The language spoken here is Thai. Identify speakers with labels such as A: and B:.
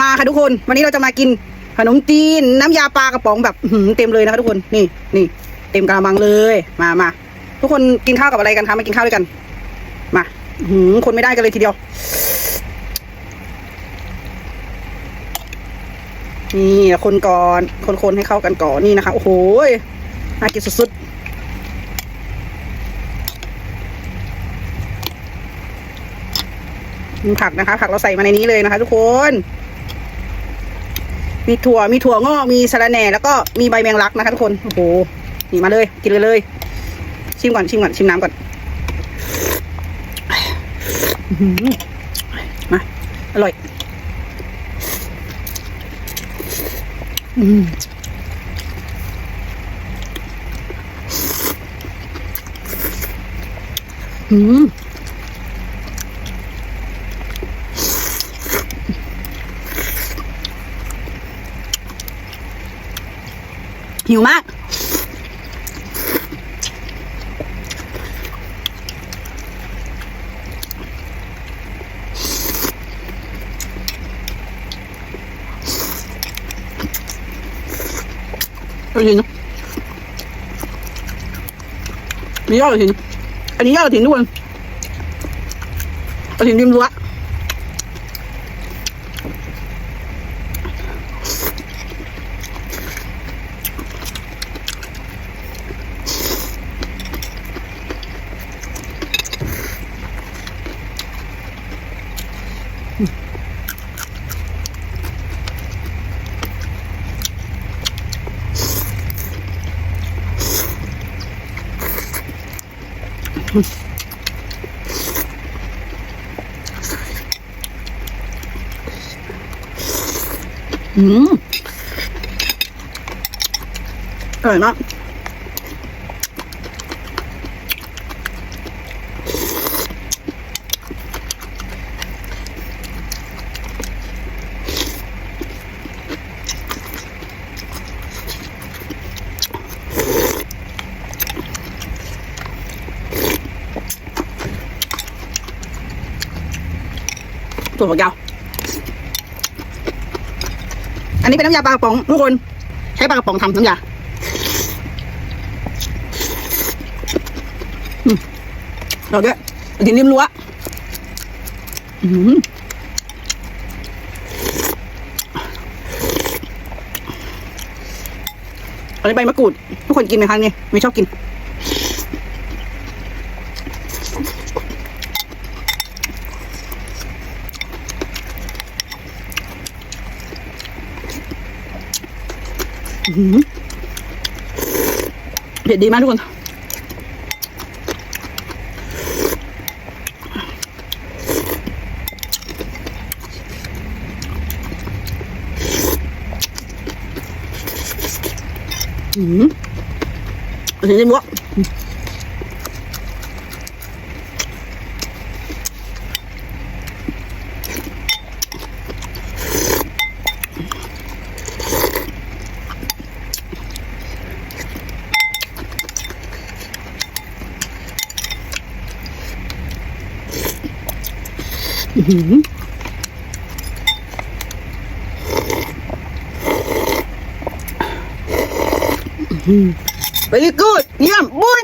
A: มาค่ะทุกคน วันนี้เราจะมากินขนมจีน น้ำยาปลากระป๋องแบบเต็มเลยนะคะทุกคนนี่นี่เต็มกระมังเลยมามาทุกคนกินข้าวกับอะไรกันคะมากินข้าวด้วยกัน มาหือคนไม่ได้กันเลยทีเดียว นี่คนก่อนคนๆให้เข้ากันก่อนนี่นะคะ โอ้โหน่ากินสุดๆผักนะคะ ผักเราใส่มาในนี้เลยนะคะ ทุกคน มีถั่วมีถั่วงอกมีสะระแหน่แล้วก็มีใบแมงลักนะคะทุกคนโอ้โหนี่มาเลยกินเลยเลย ชิมก่อนชิมก่อนชิมน้ำก่อนมาอร่อยอืมอืม หิวมาก อร่อยจริงนะนี่ยอดกระถินอันนี้ยอดกระถินทุกคนกระถินริมรั้ว อืมอร่อยมาก ตัวฝักยาว อันนี้เป็นน้ำยาปลากระป๋องทุกคน ใช้ปลากระป๋องทำน้ำยาอืมเราด้วยดินริมรั้วอันนี้ใบมะกรูด ทุกคนกินไหมคะเนี่ยไม่ชอบกิน อื้อหือ เผ็ดดีมากทุกคน อืมอันนี้มั้วอื้ ไปกูเยี่ยมบุญ